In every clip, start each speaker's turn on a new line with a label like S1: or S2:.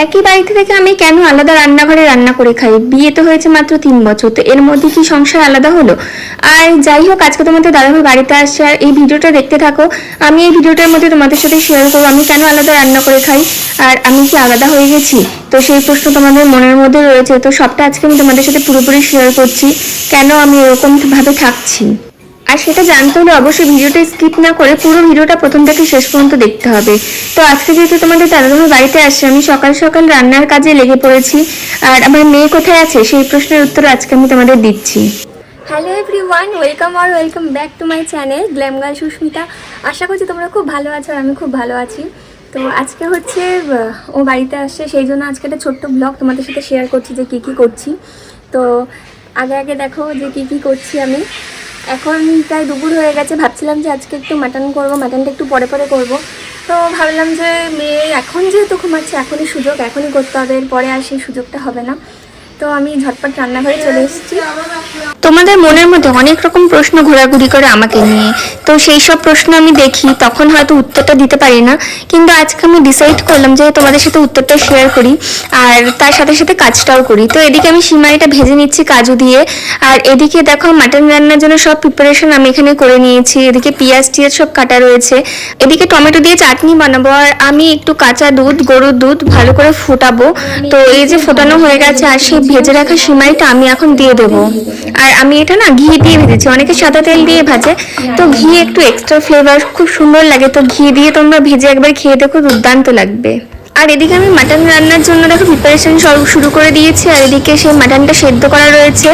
S1: একই বাড়িতে থেকে আমি কেন আলাদা রান্নাঘরে রান্না করে খাই? বিয়ে তো হয়েছে মাত্র তিন বছর, তো এর মধ্যে কি সংসার আলাদা হলো? আর যাই হোক, আজকে তোমাদের দাদাভাই বাড়িতে আসছে আর এই ভিডিওটা দেখতে থাকো। আমি এই ভিডিওটার মধ্যে তোমাদের সাথে শেয়ার করব, আমি কেন আলাদা রান্না করে খাই আর আমি কি আলাদা হয়ে গেছি? তো সেই প্রশ্ন তোমাদের মনের মধ্যে রয়েছে, তো সবটা আজকে আমি তোমাদের সাথে পুরোপুরি শেয়ার করছি। কেন আমি এরকমভাবে থাকছি? আর সেটা জানতে হলে অবশ্যই ভিডিওটা স্কিপ না করে পুরো ভিডিওটা প্রথম থেকে শেষ পর্যন্ত দেখতে হবে। তো আজকে যেহেতু তোমাদের দাদাভাই বাড়িতে আসছে, আমি সকাল সকাল রান্নার কাজে লেগে পড়েছি। আর আমার মেয়ে কোথায় আছে? সেই প্রশ্নের উত্তর আজকে আমি তোমাদের দিচ্ছি।
S2: Hello everyone welcome R welcome back to my channel glam girl Susmita আশা করছি তোমরা খুব ভালো আছো আর আমি খুব ভালো আছি। তো আজকে হচ্ছে ও বাড়িতে আসছে, সেই জন্য আজকে একটা ছোট্ট ব্লগ তোমাদের সাথে শেয়ার করছি যে কী কী করছি। তো আগে আগে দেখো যে কী কী করছি আমি। এখন প্রায় দুপুর হয়ে গেছে, ভাবছিলাম যে আজকে একটু মাটন করব মাটনটা একটু পরে পরে করব। তো ভাবলাম যে মেয়ে এখন যেহেতু ঘুমাচ্ছে, এখনই সুযোগ, এখনই করতে হবে, এরপরে আর সেই সুযোগটা হবে না। তো আমি ঝটপট রান্নাঘরে চলে এসেছি।
S1: তোমাদের মনের মধ্যে অনেক রকম প্রশ্ন ঘোরাঘুরি করে আমাকে নিয়ে। তো সেই সব প্রশ্ন আমি দেখি, তখন হয়তো উত্তরটা দিতে পারি না। কিন্তু আজকে আমি ডিসাইড করলাম যে তোমাদের সাথে উত্তরটা শেয়ার করি, আর তার সাথে সাথে কাজটাও করি। তো এদিকে আমি সিমাইটা ভেজে নিচ্ছি কাজু দিয়ে। আর এদিকে দেখো মাটন রান্নার জন্য সব প্রিপারেশন আমি এখানে করে নিয়েছি। এদিকে পেঁয়াজ টিয়াজ সব কাটা রয়েছে। এদিকে টমেটো দিয়ে চাটনি বানাবো, আর আমি একটু কাঁচা দুধ, গরুর দুধ ভালো করে ফোটাবো। তো এই যে ফোটানো হয়ে গেছে, আর সেই ভেজে রাখা সিমাইটা আমি এখন দিয়ে দেবো। আর আমি এটা না ঘি দিয়ে ভেজেছি, অনেকে সাদা তেল দিয়ে ভাজে। তো ঘি একটু এক্সট্রা ফ্লেভার খুব সুন্দর লাগে। তো ঘি দিয়ে তোমরা ভেজে একবার খেয়ে দেখো, দুর্দান্ত লাগবে। আর এদিকে আমি মাটন রান্নার জন্য দেখো প্রিপারেশন সব শুরু করে দিয়েছি, আর এদিকে সেই মাটনটা সেদ্ধ করা রয়েছে।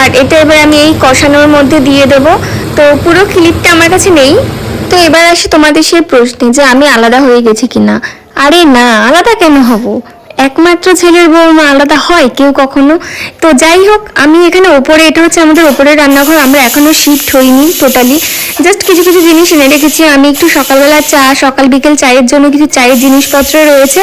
S1: আর এটা এবার আমি এই কষানোর মধ্যে দিয়ে দেবো। তো পুরো ক্লিপটা আমার কাছে নেই। তো এবার আসি তোমাদের সেই প্রশ্নে যে আমি আলাদা হয়ে গেছি কিনা। আরে না, আলাদা কেন হব? একমাত্র ছেলের বৌমা আলাদা হয় কেউ কখনো। তো যাই হোক, আমি এখানে ওপরে, এটা হচ্ছে আমাদের ওপরের রান্নাঘর, আমরা এখনও শিফট হইনি টোটালি জাস্ট কিছু কিছু জিনিস এনে রেখেছি, আমি একটু সকালবেলা চা, সকাল বিকেল চায়ের জন্য কিছু চায়ের জিনিসপত্র রয়েছে।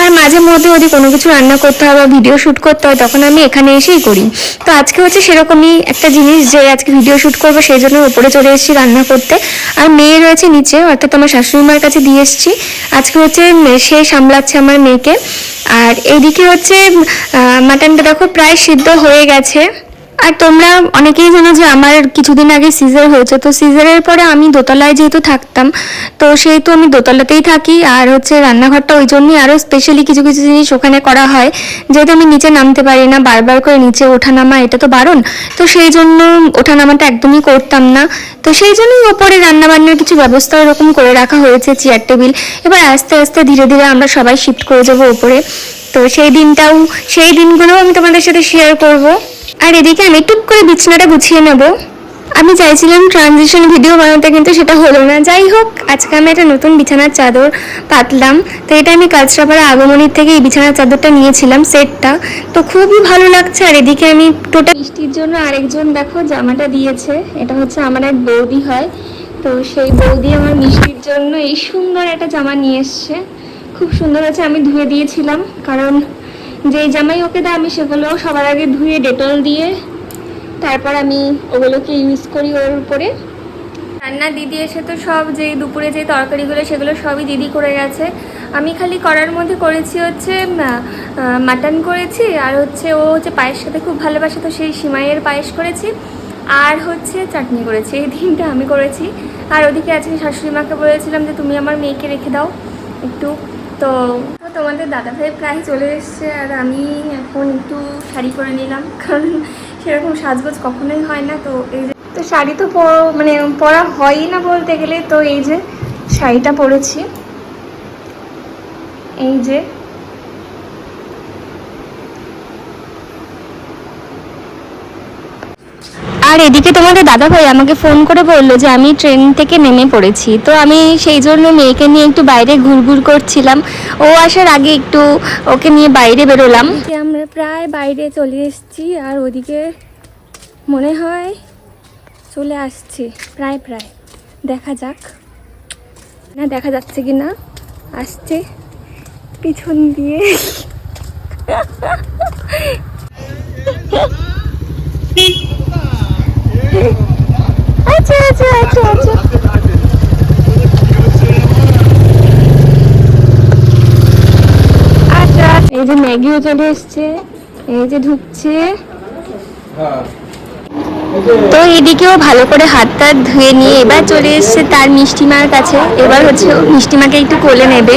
S1: আর মাঝে মধ্যে যদি কোনো কিছু রান্না করতে হয় বা ভিডিও শ্যুট করতে হয়, তখন আমি এখানে এসেই করি। তো আজকে হচ্ছে সেরকমই একটা জিনিস যে আজকে ভিডিও শ্যুট করব, সেই জন্য উপরে চলে এসেছি রান্না করতে। আর মেয়ে রয়েছে নিচে, অর্থাৎ আমার শাশুড়ি মার কাছে দিয়ে এসেছি। আজকে হচ্ছে, সে সামলাচ্ছে আমার মেয়েকে। আর এইদিকে হচ্ছে মাটনটা দেখো প্রায় সিদ্ধ হয়ে গেছে। আর তোমরা অনেকেই জানো যে আমার কিছুদিন আগে সিজার হয়েছে। তো সিজারের পরে আমি দোতলায় যেহেতু থাকতাম, তো সেহেতু আমি দোতলাতেই থাকি। আর হচ্ছে রান্নাঘরটা ওই জন্যই আরও স্পেশালি কিছু কিছু জিনিস ওখানে করা হয়। যেহেতু আমি নিচে নামতে পারি না, বারবার করে নিচে ওঠা নামা এটা তো বারণ তো সেই জন্য ওঠা নামাটা একদমই করতাম না। তো সেই জন্যই ওপরে রান্নাবান্নার কিছু ব্যবস্থা ওরকম করে রাখা হয়েছে চেয়ার টেবিল এবার আস্তে আস্তে ধীরে ধীরে আমরা সবাই শিফট করে যাব ওপরে। তো সেই দিনটাও, সেই দিনগুলোও আমি তোমাদের সাথে শেয়ার করব। আর এদিকে আমি টুক করে বিছানাটা গুছিয়ে নেব। আমি চাইছিলাম ট্রানজিশন ভিডিও বানাতে, কিন্তু সেটা হলো না। যাই হোক, আজকে আমি একটা নতুন বিছানার চাদর পাতলাম। তো এটা আমি কাঁচরাপাড়া আগমনীর থেকে এই বিছানার চাদরটা নিয়েছিলাম, সেটটা। তো খুবই ভালো লাগছে। আর এদিকে আমি টোটাল বৃষ্টির জন্য আরেকজন দেখো জামাটা দিয়েছে। এটা হচ্ছে আমার এক বৌদি হয়। তো সেই বৌদি আমার মিষ্টির জন্য এই সুন্দর একটা জামা নিয়ে এসছে। খুব সুন্দর আছে, আমি ধুয়ে দিয়েছিলাম। কারণ যে জামাই ওকে দেয়, আমি সেগুলো সবার আগে ধুয়ে ডেটল দিয়ে তারপর আমি ওগুলোকে ইউজ করি ওর উপরে। রান্না দিদি এসে তো সব যে দুপুরে যে তরকারিগুলো, সেগুলো সবই দিদি করে গেছে। আমি খালি করার মধ্যে করেছি হচ্ছে মাটন করেছি, আর হচ্ছে ও হচ্ছে পায়েস সাথে খুব ভালোবাসে, তো সেই সিমাইয়ের পায়েস করেছি। আর হচ্ছে চাটনি করেছি, এই দিনটা আমি করেছি। আর ওদিকে আজকে শাশুড়ি মাকে বলেছিলাম যে, তুমি আমার মেয়েকে রেখে দাও একটু। তো তোমাদের দাদাভাই প্রায় চলে এসছে আর আমি এখন একটু শাড়ি পরে নিলাম। কারণ সেরকম সাজগোজ কখনোই হয় না। তো এই যে, তো শাড়ি তো মানে পরা হয়ই না বলতে গেলে। তো এই যে শাড়িটা পরেছি। এই যে আর এদিকে তোমাদের দাদা ভাই আমাকে ফোন করে বলল যে আমি ট্রেন থেকে নেমে পড়েছি। তো আমি সেই জন্য মেয়েকে নিয়ে একটু বাইরে ঘুরঘুর করছিলাম। ও আসার আগে একটু ওকে নিয়ে বাইরে বেরোলাম। আমরা প্রায় বাইরে চলে এসেছি আর ওদিকে মনে হয় চলে আসছি। প্রায় প্রায়। দেখা যাক। না, দেখা যাচ্ছে কি না? আসছে। পিছন দিয়ে। আচ্ছা আচ্ছা। আচ্ছা আচ্ছা। এই যে ম্যাগিও চলে এসছে এই যে ঢুকছে। তো এদিকেও ভালো করে হাত টাত ধুয়ে নিয়ে এবার চলে এসছে তার মিষ্টিমার কাছে। এবার হচ্ছে মিষ্টিমাকে একটু কোলে নেবে।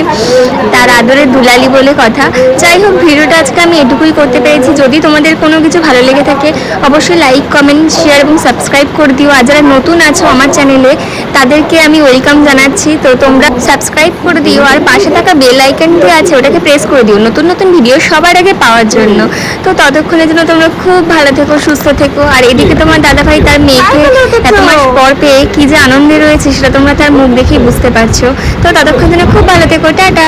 S1: তার আদরে দুলালি বলে কথা। যাই হোক, ভিডিওটা আজকে আমি এটুকুই করতে পেরেছি। যদি তোমাদের কোনো কিছু ভালো লেগে থাকে, অবশ্যই লাইক কমেন্ট শেয়ার এবং সাবস্ক্রাইব করে দিও। আর যারা নতুন আছো আমার চ্যানেলে তাদেরকে আমি ওয়েলকাম জানাচ্ছি। তো তোমরা সাবস্ক্রাইব করে দিও। আর পাশে থাকা বেল আইকনটি আছে, ওটাকে প্রেস করে দিও। নতুন নতুন ভিডিও সবার আগে পাওয়ার জন্য। তো ততক্ষণের জন্য তোমরা খুব ভালো থেকো, সুস্থ থেকো। আর এদিকে তোমার দাদা ভাই তার মেয়েকে এত মাস পর পেয়ে কি যে আনন্দে রয়েছে সেটা তোমরা তার মুখ দেখেই বুঝতে পারছ। তো ততক্ষণ জন্য খুব ভালো থেকো টাটা।